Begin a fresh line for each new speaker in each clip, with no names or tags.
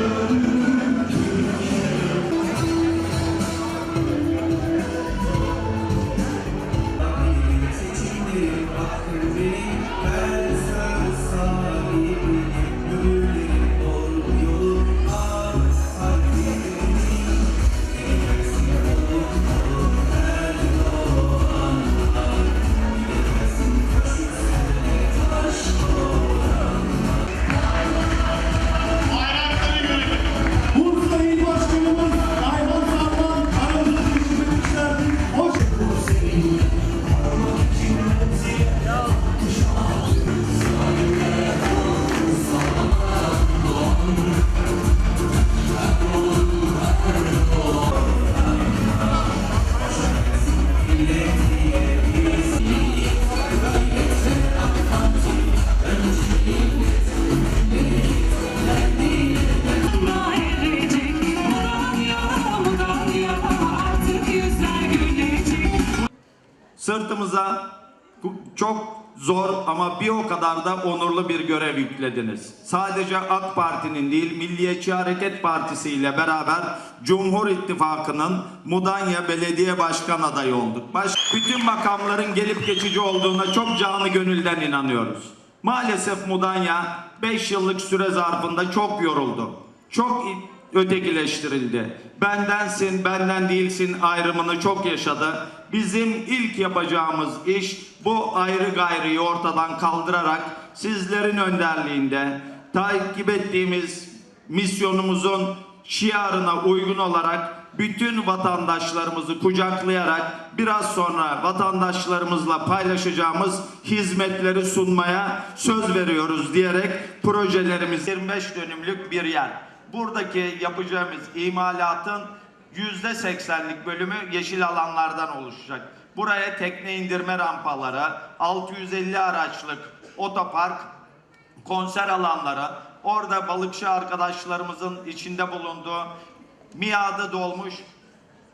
you.
Sırtımıza çok zor ama bir o kadar da onurlu bir görev yüklediniz. Sadece AK Parti'nin değil Milliyetçi Hareket Partisi ile beraber Cumhur İttifakı'nın Mudanya Belediye Başkan adayı olduk. Baş, bütün makamların gelip geçici olduğuna çok canı gönülden inanıyoruz. Maalesef Mudanya 5 yıllık süre zarfında çok yoruldu. Çok ötekileştirildi. Bendensin, benden değilsin ayrımını çok yaşadı. Bizim ilk yapacağımız iş bu ayrı gayrıyı ortadan kaldırarak sizlerin önderliğinde takip ettiğimiz misyonumuzun şiarına uygun olarak bütün vatandaşlarımızı kucaklayarak biraz sonra vatandaşlarımızla paylaşacağımız hizmetleri sunmaya söz veriyoruz diyerek projelerimiz 25 dönümlük bir yer. Buradaki yapacağımız imalatın yüzde seksenlik bölümü yeşil alanlardan oluşacak. Buraya tekne indirme rampaları, 650 araçlık otopark, konser alanları, orada balıkçı arkadaşlarımızın içinde bulunduğu miadı dolmuş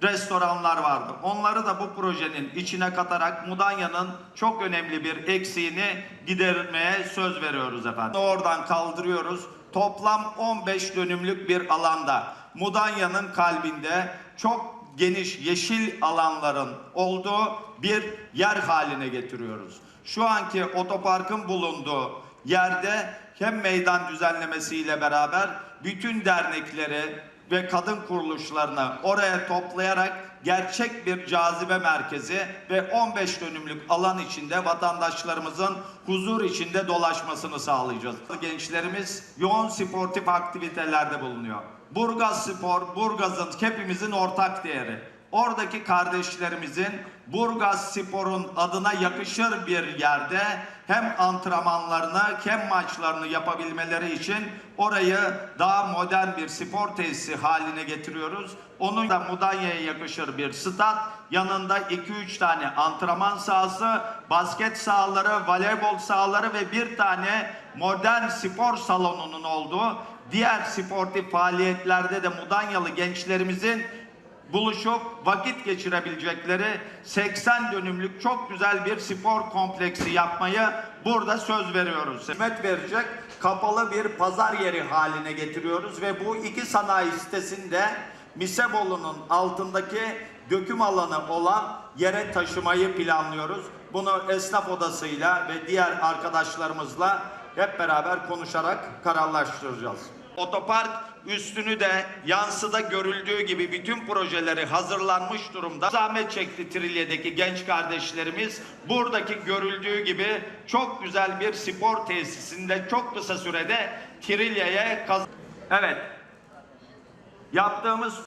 restoranlar vardı. Onları da bu projenin içine katarak Mudanya'nın çok önemli bir eksiğini gidermeye söz veriyoruz efendim. Oradan kaldırıyoruz. Toplam 15 dönümlük bir alanda Mudanya'nın kalbinde çok geniş yeşil alanların olduğu bir yer haline getiriyoruz. Şu anki otoparkın bulunduğu yerde hem meydan düzenlemesiyle beraber bütün dernekleri ve kadın kuruluşlarını oraya toplayarak gerçek bir cazibe merkezi ve 15 dönümlük alan içinde vatandaşlarımızın huzur içinde dolaşmasını sağlayacağız. Gençlerimiz yoğun sportif aktivitelerde bulunuyor. Burgaz Spor, Burgaz'ın hepimizin ortak değeri. Oradaki kardeşlerimizin Burgaz Spor'un adına yakışır bir yerde hem antrenmanlarını hem maçlarını yapabilmeleri için orayı daha modern bir spor tesisi haline getiriyoruz. Onun da Mudanya'ya yakışır bir stat, yanında 2-3 tane antrenman sahası, basket sahaları, voleybol sahaları ve bir tane modern spor salonunun olduğu diğer sportif faaliyetlerde de Mudanyalı gençlerimizin buluşup vakit geçirebilecekleri 80 dönümlük çok güzel bir spor kompleksi yapmayı burada söz veriyoruz. Hizmet verecek kapalı bir pazar yeri haline getiriyoruz ve bu iki sanayi sitesinde Misebolu'nun altındaki döküm alanı olan yere taşımayı planlıyoruz. Bunu esnaf odasıyla ve diğer arkadaşlarımızla hep beraber konuşarak kararlaştıracağız. Otopark üstünü de yansıda görüldüğü gibi bütün projeleri hazırlanmış durumda. Zahmet çekti Trilye'deki genç kardeşlerimiz. Buradaki görüldüğü gibi çok güzel bir spor tesisinde çok kısa sürede Trilye'ye kaz... Evet. Yaptığımız